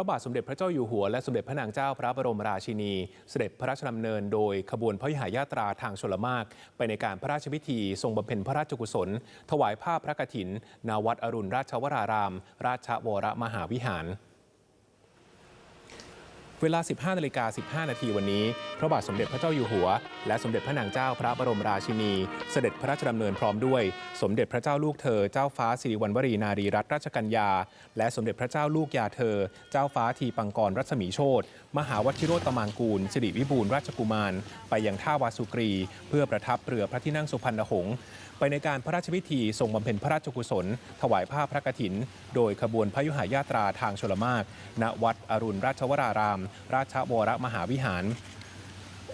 พระบาทสมเด็จพระเจ้าอยู่หัวและสมเด็จพระนางเจ้าพระบรมราชินี เสด็จพระราชดำเนินโดยขบวนพระยหายาตราทางชลมากไปในการพระราชพิธีทรงบำเพ็ญพระราชกุศล ถวายผ้าพระกฐิน นาวัดอรุณราชวราราม ราชวรมหาวิหาร เวลา 15นาฬิกา15 นาทีวันนี้ พระบาทสมเด็จพระเจ้าอยู่หัว และสมเด็จพระนางเจ้าพระบรมราชินี เสด็จพระราชดำเนินพร้อมด้วย สมเด็จพระเจ้าลูกเธอ เจ้าฟ้าสิริวัณวรีนารีรัตนราชกัญญา และสมเด็จพระเจ้าลูกยาเธอ เจ้าฟ้าทีปังกรรัศมีโชตมหาวชิโรตมางกูลสิริวิบูลราชกุมาร ไปยังท่าวาสุกรี เพื่อประทับเรือพระที่นั่งสุพรรณหงษ์ไปในการพระราชพิธีทรงบำเพ็ญพระราชกุศล ถวายผ้าพระกฐิน โดยขบวนพระยุหายาตราทางชลมาก ณ วัดอรุณราชวรารามราชวรมหาวิหาร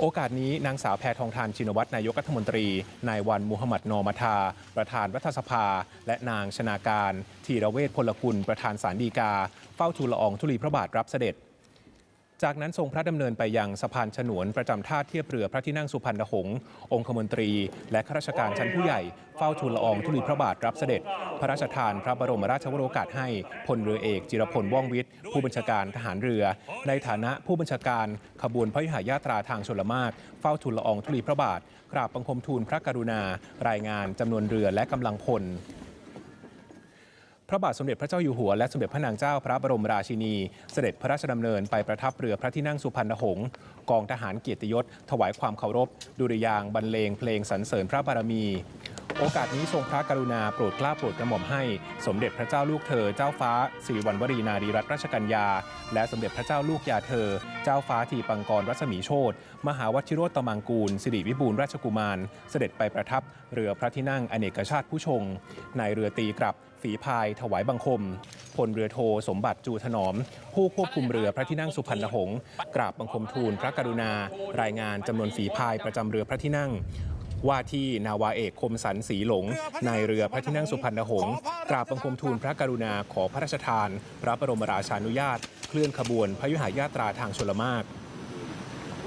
โอกาสนี้นางสาวแพทองทานชินวัตรนายกรัฐมนตรี นายวันมูฮัมหมัดนอมาทาประธานรัฐสภา และนางชนาการ ธีระเวชพลกุลประธานสารดีกา เฝ้าทูลละอองธุลีพระบาทรับเสด็จ จากนั้นทรงพระดำเนินไปยังสะพานฉนวนประจำท่าเทียบเรือพระที่นั่งสุพรรณหงษ์องคมนตรี และข้าราชการชั้นผู้ใหญ่เฝ้าทูลละอองธุลีพระบาทรับเสด็จ พระราชทานพระบรมราชวโรกาสให้พลเรือเอก จิรพลว่องวิทย์ ผู้บัญชาการทหารเรือ ในฐานะผู้บัญชาการขบวนพระยุหายาตราทางชลมากเฝ้าทูลละอองธุลีพระบาทกราบบังคมทูลพระกรุณา รายงานจำนวนเรือและกำลังพล พระบาทสมเด็จพระเจ้าอยู่หัวและสมเด็จพระนางเจ้าพระบรมราชินี เสด็จพระราชดำเนินไปประทับเรือพระที่นั่งสุพรรณหงษ์กองทหารเกียรติยศ ถวายความเคารพ ดุริยางบรรเลงเพลงสรรเสริญพระบารมี โอกาสนี้ทรงพระกรุณาโปรดเกล้าโปรดกระหม่อมให้ สมเด็จพระเจ้าลูกเธอเจ้าฟ้าสิริวัณวรีนารีรัตนราชกัญญา และสมเด็จพระเจ้าลูกยาเธอ เจ้าฟ้าทีปังกรรัศมีโชตมหาวชิโรตมังกูล สิริวิบูลราชกุมาร เสด็จไปประทับเรือพระที่นั่งอเนกชาติผู้ชงในเรือตีกลับฝีพายถวายบังคมพลเรือโทสมบัติจูถนอม ผู้ควบคุมเรือพระที่นั่งสุพรรณหงษ์กราบบังคมทูลพระกรุณา รายงานจำนวนฝีพายประจำเรือพระที่นั่ง ว่าที่นาวาเอกคมสันสีหลงในเรือพระที่นั่งสุพรรณหงษ์กราบบังคมทูลพระกรุณาขอพระราชทาน พระบรมราชานุญาต เคลื่อนขบวนพระยุหายาตราทางชลมาก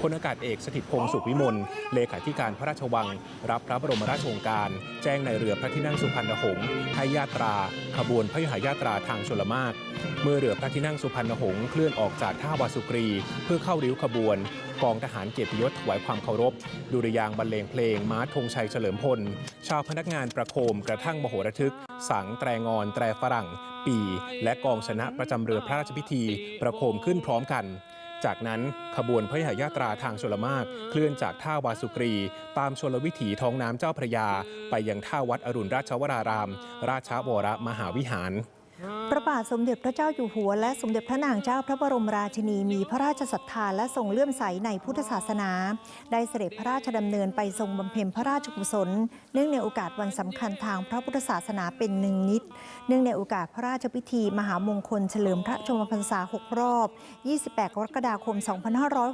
พลอากาศเอกสถิตพงศ์สุขวิมลเลขาธิการพระราชวัง รับพระบรมราชโองการ แจ้งในเรือพระที่นั่งสุพรรณหงษ์ให้ยาตรา ขบวนพระยุหายาตราทางชลมากเมื่อเรือพระที่นั่งสุพรรณหงษ์เคลื่อนออกจากท่าวาสุกรี เพื่อเข้าริ้วขบวน กองทหารเกียรติยศถวายความเคารพ ดุริยางบรรเลงเพลงม้าธงชัยเฉลิมพล ชาวพนักงานประโคมกระทั่งมโหระทึก สังแตรงอน แตรฝรั่ง ปี และกองชนะประจำเรือพระราชพิธี ประโคมขึ้นพร้อมกัน จากนั้นขบวนพระยายาตราทางชลมากเคลื่อนจากท่าวาสุกรี ตามชลวิถีท้องน้ำเจ้าพระยา ไปยังท่าวัดอรุณราชวราราม ราชวรมหาวิหาร พระบาทสมเด็จพระเจ้าอยู่หัว และสมเด็จพระนางเจ้าพระบรมราชินีมีพระราชศรัทธาและทรงเลื่อมใสในพุทธศาสนา ได้เสด็จพระราชดำเนินไปทรงบำเพ็ญพระราชกุศล เนื่องในโอกาสวันสำคัญทางพระพุทธศาสนาเป็นหนึ่งนิด เนื่องในโอกาสพระราชพิธี มหามงคลเฉลิมพระชมพรรษา 6 รอบ 28 กรกฎาคม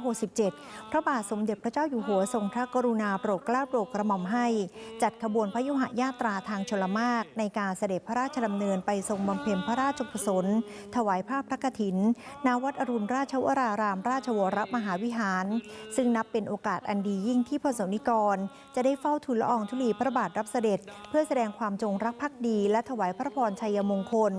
2567 พระบาทสมเด็จพระเจ้าอยู่หัวทรงพระกรุณาโปรดเกล้าโปรดกระหม่อมให้ จัดขบวนพระยุหญาตราทางชลมากในการเสด็จพระราชดำเนินไปทรงบำเพ็ญพระราราชกุศล ถวายภาพพระกฐินณวัดอรุณราชวราราม ราชวรมหาวิหาร ซึ่งนับเป็นโอกาสอันดียิ่งที่พระสงฆ์นิกร จะได้เฝ้าทูลละอองธุลีพระบาทรับเสด็จ เพื่อแสดงความจงรักภักดี และถวายพระพรชัยมงคล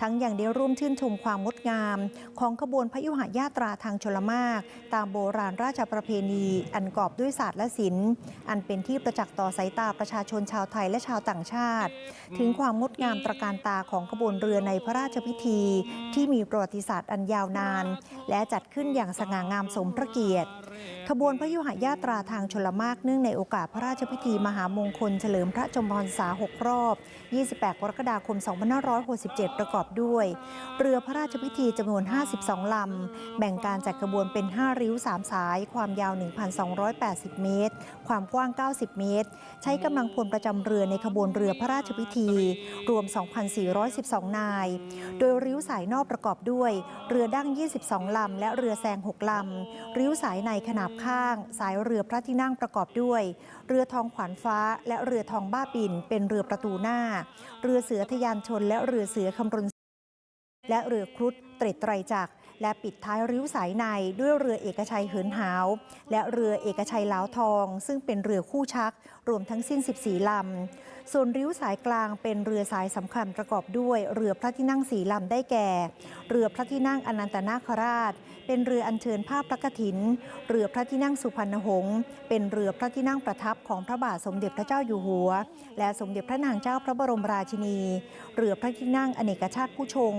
ทั้งอย่างได้ร่วมชื่นชมความงดงาม ของขบวนพระยุหญาตราทางชลมาก ตามโบราณราชประเพณี อันกอบด้วยศาสตร์และศิลป์อันเป็นที่ประจักษ์ต่อสายตาประชาชนชาวไทยและชาวต่างชาติ ถึงความงดงามตระการตาของขบวนเรือในพระราชพิธี ที่มีประวัติศาสตร์อันยาวนาน และจัดขึ้นอย่างสง่างามสมพระเกียรติ ขบวนพระยุหญาตราทางชลมากเนื่องในโอกาสพระราชพิธีมหามงคลเฉลิมพระชนมพรรษา 6 รอบ 28 กรกฎาคม 2567 ประกอบด้วย เรือพระราชพิธีจำนวน 52 ลำ แบ่งการจัดขบวนเป็น 5 ริ้ว 3 สาย ความยาว 1,280 เมตร ความกว้าง 90 เมตร ใช้กำลังพลประจำเรือในขบวนเรือพระราชพิธี รวม 2,412 นาย โดยริ้วสายนอกประกอบด้วย เรือดั้ง 22 ลำ และเรือแซง 6 ลำ ริ้วสายในขนาบข้าง สายเรือพระที่นั่งประกอบด้วย เรือทองขวานฟ้า และเรือทองบ้าปิ่นเป็นเรือประตูหน้า เรือเสือทะยานชนและเรือเสือคำรณ และเรือครุฑเตรดไตรจักรและปิดท้ายริ้วสายในด้วยเรือเอกชัยเหินหาว และเรือเอกชัยล้าวทอง ซึ่งเป็นเรือคู่ชัก รวมทั้งสิ้น 14 ลำ ส่วนริ้วสายกลางเป็นเรือสายสำคัญประกอบด้วยเรือพระที่นั่งสีลำได้แก่ เรือพระที่นั่งอนันตนาคราช เป็นเรืออัญเชิญภาพพระกฐิน เรือพระที่นั่งสุพรรณหงษ์เป็นเรือพระที่นั่งประทับของพระบาทสมเด็จพระเจ้าอยู่หัว และสมเด็จพระนางเจ้าพระบรมราชินี เรือพระที่นั่งอเนกชาติผู้ชง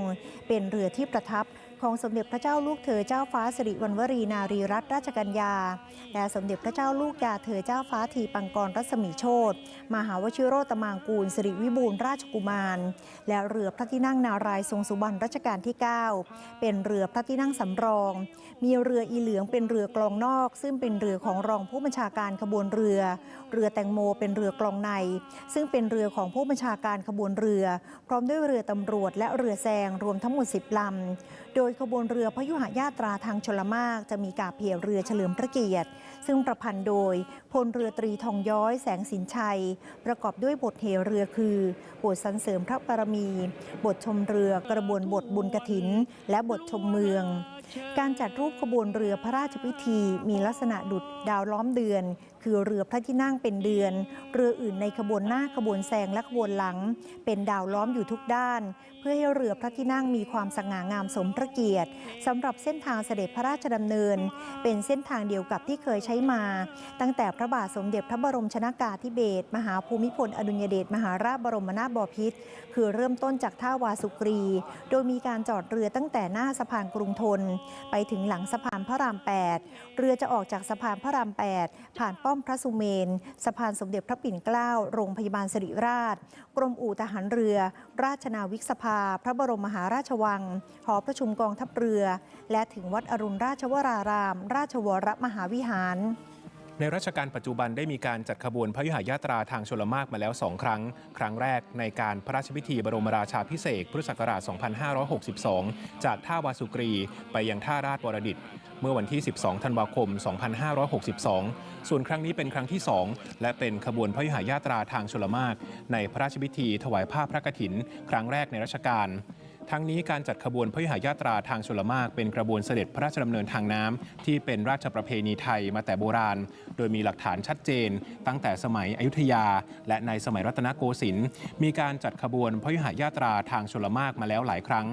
เป็นเรือที่ประทับ ของสมเด็จพระเจ้าลูกเธอเจ้าฟ้าสิริวัณวรีนารีรัตนราชกัญญา และสมเด็จพระเจ้าลูกยาเธอเจ้าฟ้าทีปังกรรัศมีโชตมหาวชิโรตมางกูลสิริวิบูลราชกุมาร และเรือพระที่นั่งนารายทรงสุบรรณรัชกาลที่ 9 เป็นเรือพระที่นั่งสำรอง มีเรืออีเหลืองเป็นเรือกลองนอก ซึ่งเป็นเรือของรองผู้บัญชาการขบวนเรือ เรือแตงโมเป็นเรือกลองใน ซึ่งเป็นเรือของผู้บัญชาการขบวนเรือ พร้อมด้วยเรือตำรวจและเรือแซงรวมทั้งหมด10ลำโดยยขบวนเรือพยุหญาตราทางชลมากจะมีกาเพียเรือเฉลิมพระเกียรติ ซึ่งประพันธ์โดยพลเรือตรีทองย้อยแสงสินชัย ประกอบด้วยบทเหเรือคือบทสรรเสริมพระบารมี บทชมเรือ กระบวนบทบุญกถิน และบทชมเมือง การจัดรูปขบวนเรือพระราชพิธีมีลักษณะดุดดาวล้อมเดือน คือเรือพระที่นั่งเป็นเดือน เรืออื่นในขบวนหน้าขบวนแซงและขบวนหลัง เป็นดาวล้อมอยู่ทุกด้าน เพื่อให้เรือพระที่นั่งมีความสง่างามสมพระเกียรติสำหรับเส้นทางเสด็จพระราชดำเนิน เป็นเส้นทางเดียวกับที่เคยใช้มา ตั้งแต่พระบาทสมเด็จพระบรมชนากาธิเบศรมหาภูมิพลอดุลยเดชมหาราชบรมนาถบพิตรคือเริ่มต้นจากท่าวาสุกรี โดยมีการจอดเรือตั้งแต่หน้าสะพานกรุงทนไปถึงหลังสะพานพระราม 8 เรือจะออกจากสะพานพระราม 8 ผ่านป้อมพระสุเมน สะพานสมเด็จพระปิ่นเกล้า โรงพยาบาลสิริราช กรมอู่ทหารเรือ ราชนาวิกสภา พระบรมมหาราชวัง หอประชุมกองทัพเรือ และถึงวัดอรุณราชวราราม ราชวรมหาวิหาร ในรัชกาลปัจจุบันได้มีการจัดขบวนพยุหญาตราทางชลมากมาแล้ว 2 ครั้ง ครั้งแรกในการพระราชพิธีบรมราชาพิเศษพุทธศักราช 2562 จากท่าวาสุกรี ไปยังท่าราชวรดิตเมื่อวันที่ 12 ธันวาคม 2562 ส่วนครั้งนี้เป็นครั้งที่ 2 และเป็นขบวนพยุหญาตราทางชลมากในพระราชพิธีถวายผ้าพระกฐิน ครั้งแรกในรัชกาล ทั้งนี้การจัดขบวนพยุหญาตราทางชลมากเป็นกระบวนเสด็จพระราชดำเนินทางน้ำที่เป็นราชประเพณีไทยมาแต่โบราณ โดยมีหลักฐานชัดเจน ตั้งแต่สมัยอยุธยา และในสมัยรัตนโกสินทร์มีการจัดขบวนพยุหญาตราทางชลมากมาแล้วหลายครั้ง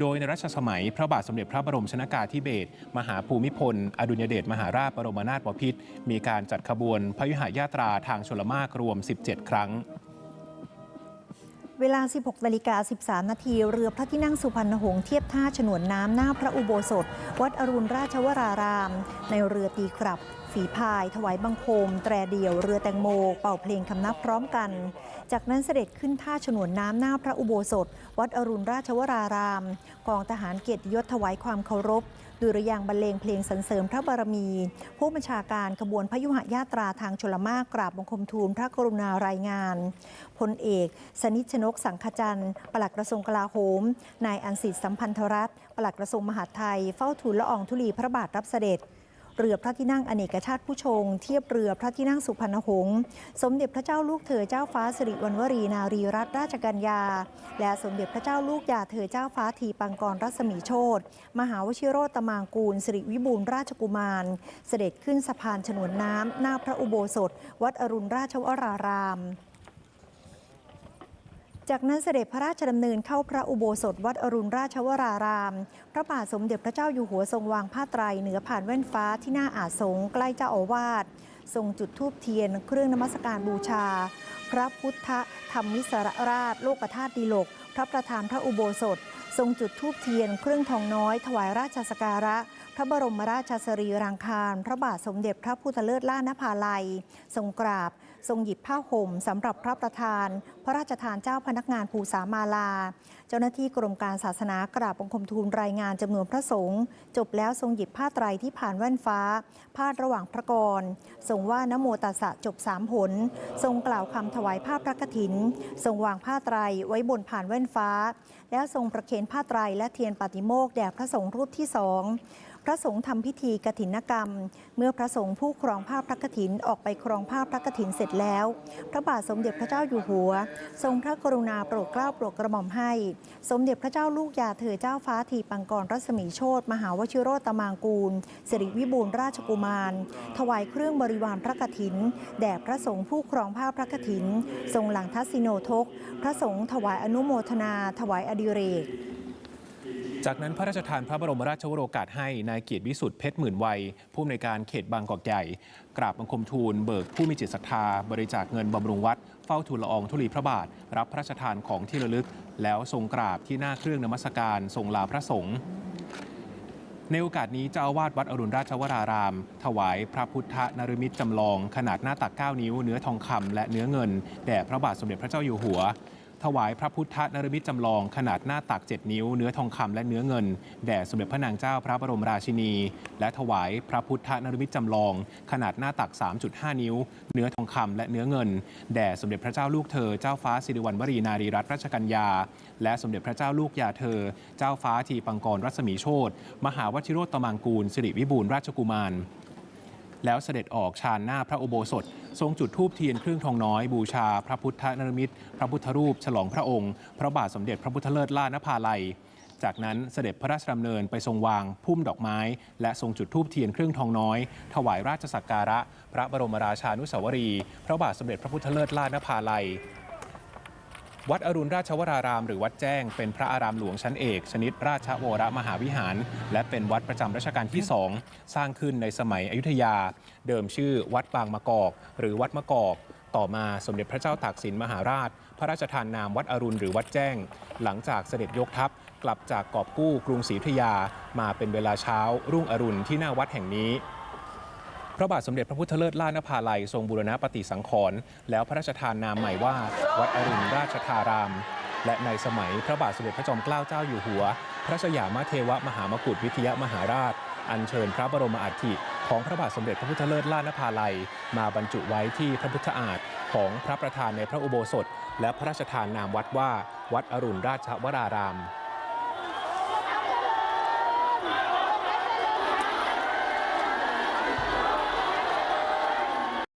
โดยในรัชสมัยพระบาทสมเด็จพระบรมชนากาธิเบศรมหาภูมิพล อดุลยเดชมหาราชบรมนาถบพิตรมีการจัดขบวนพยุหญาตราทางชลมากรวม 17 ครั้ง เวลา 16นาฬิกา13 นาที เรือพระที่นั่งสุพรรณหงษ์เทียบท่าฉนวนน้ำหน้าพระอุโบสถ วัดอรุณราชวราราม ในเรือตีกลับ ฝีพาย ถวายบังคม แตรเดี่ยว เรือแตงโม เป่าเพลงคำนับพร้อมกัน จากนั้นเสด็จขึ้นท่าฉนวนน้ำหน้าพระอุโบสถ วัดอรุณราชวราราม กองทหารเกียรติยศถวายความเคารพ ดุริยางบรรเลงเพลงสรรเสริมพระบารมี ผู้บัญชาการขบวนพยุหญาตราทางชลมากกราบบังคมทูลพระกรุณารายงานพลเอก สนิชนกสังขจันทร์ปลัดกระทรวงกลาโหม นายอันสิทธิ์สัมพันธรัตน์ปลัดกระทรวงมหาดไทย เฝ้าทูลละอองธุลีพระบาทรับเสด็จ เรือพระที่นั่งอเนกชาติผู้ชง เทียบเรือพระที่นั่งสุพรรณหงษ์สมเด็จพระเจ้าลูกเธอเจ้าฟ้าสิริวัณวรีนารีรัตนราชกัญญา และสมเด็จพระเจ้าลูกยาเธอเจ้าฟ้าทีปังกรรัศมีโชตมหาวชิโรตมางกูลสิริวิบูลราชกุมาร เสด็จขึ้นสะพานฉนวนน้ำหน้าพระอุโบสถ วัดอรุณราชวราราม จากนั้นเสด็จพระราชดำเนินเข้าพระอุโบสถวัดอรุณราชวราราม พระบาทสมเด็จพระเจ้าอยู่หัวทรงวางผ้าไตรเหนือผ่านแว่นฟ้าที่หน้าอาสงใกล้เจ้าอาวาสทรงจุดธูปเทียน เครื่องนมัสการบูชา พระพุทธธรรมิสรราช โลกธาตุดีโลก พระประธานพระอุโบสถ ทรงจุดธูปเทียน เครื่องทองน้อย ถวายราชสการะ พระบรมราชสรีรางคาร พระบาทสมเด็จพระพุทธเลิศล่านภาลัย ทรงกราบ ทรงหยิบผ้าห่มสำหรับพระประธาน พระราชทานเจ้าพนักงานภูสามาลา เจ้าหน้าที่กรมการศาสนากราบบังคมทูลรายงานจำนวนพระสงฆ์จบแล้วทรงหยิบผ้าไตรที่ผ่านแว่นฟ้า พาดระหว่างพระกรทรงว่านโมตัสสะจบสามหนทรงกล่าวคำถวายผ้าพระกฐิน ทรงวางผ้าไตรไว้บนผ่านแว่นฟ้า แล้วทรงประเคนผ้าไตรและเทียนปาติโมกแด่พระสงฆ์รูปที่สองพระสงฆ์ทำพิธีกฐินกรรม เมื่อพระสงฆ์ผู้ครองผ้าพระกฐินออกไปครองผ้าพระกฐินเสร็จแล้ว พระบาทสมเด็จพระเจ้าอยู่หัว ทรงพระกรุณาโปรดเกล้าโปรดกระหม่อมให้ สมเด็จพระเจ้าลูกยาเธอเจ้าฟ้าทีปังกรรัศมีโชตมหาวชิโรตมางกูลสิริวิบูลราชกุมาร ถวายเครื่องบริวารพระกฐิน แด่พระสงฆ์ผู้ครองผ้าพระกฐิน ทรงหลังทัศสิโนทก พระสงฆ์ถวายอนุโมทนา ถวายอดิเรก จากนั้นพระราชทานพระบรมราชวโรกาสให้นายเกียรติวิสุทธิ์เพชรหมื่นวัย ผู้อำนวยการเขตบางกอกใหญ่ กราบบังคมทูลเบิกผู้มีจิตศรัทธา บริจาคเงินบำรุงวัด เฝ้าทูลละอองธุลีพระบาท รับพระราชทานของที่ระลึก แล้วทรงกราบที่หน้าเครื่องนมัสการทรงลาพระสงฆ์ในโอกาสนี้เจ้าอาวาสวัดอรุณราชวราราม ถวายพระพุทธนรมิตรจำลอง ขนาดหน้าตัก 9 นิ้ว เนื้อทองคำและเนื้อเงิน แด่พระบาทสมเด็จพระเจ้าอยู่หัว ถวายพระพุทธนรมิตจำลองขนาดหน้าตัก 7 นิ้ว เนื้อทองคำและเนื้อเงิน แด่สมเด็จพระนางเจ้าพระบรมราชินี และถวายพระพุทธนรมิตจำลอง ขนาดหน้าตัก 3.5 นิ้ว เนื้อทองคำและเนื้อเงิน แด่สมเด็จพระเจ้าลูกเธอเจ้าฟ้าสิริวัณวรีนารีรัตนราชกัญญา และสมเด็จพระเจ้าลูกยาเธอ เจ้าฟ้าทีปังกรรัศมีโชตมหาวชิโรตตมังกูลสิริวิบูลราชกุมาร แล้วเสด็จออกชานหน้าพระอุโบสถ ทรงจุดธูปเทียนเครื่องทองน้อยบูชา พระพุทธนรมิตร พระพุทธรูป ฉลองพระองค์ พระบาทสมเด็จพระพุทธเลิศล่านภาลัย จากนั้นเสด็จพระราชดำเนินไปทรงวางพุ่มดอกไม้ และทรงจุดธูปเทียนเครื่องทองน้อย ถวายราชสักการะ พระบรมราชานุสาวรี พระบาทสมเด็จพระพุทธเลิศล่านภาลัย วัดอรุณราชวราราม หรือวัดแจ้งเป็นพระอารามหลวงชั้นเอก ชนิดราชวรมหาวิหาร และเป็นวัดประจำรัชกาลที่สองสร้างขึ้นในสมัยอยุธยา เดิมชื่อวัดบางมะกอก หรือวัดมะกอก ต่อมาสมเด็จพระเจ้าตากสินมหาราช พระราชทานนามวัดอรุณหรือวัดแจ้ง หลังจากเสด็จยกทัพกลับจากกอบกู้กรุงศรีอยุธยา มาเป็นเวลาเช้ารุ่งอรุณที่หน้าวัดแห่งนี้ พระบาทสมเด็จพระพุทธเลิศล่านภาลัยทรงบูรณะปฏิสังขรณ์แล้วพระราชทานนามใหม่ว่า วัดอรุณราชธาราม และในสมัยพระบาทสมเด็จพระจอมเกล้าเจ้าอยู่หัว พระสยามเทวมหามกุฏวิทยามหาราช อัญเชิญพระบรมอัฐิของพระบาทสมเด็จพระพุทธเลิศล่านภาลัย มาบรรจุไว้ที่พระพุทธอาฏของพระประธานในพระอุโบสถ และพระราชทานนามวัดว่า วัดอรุณราชวราราม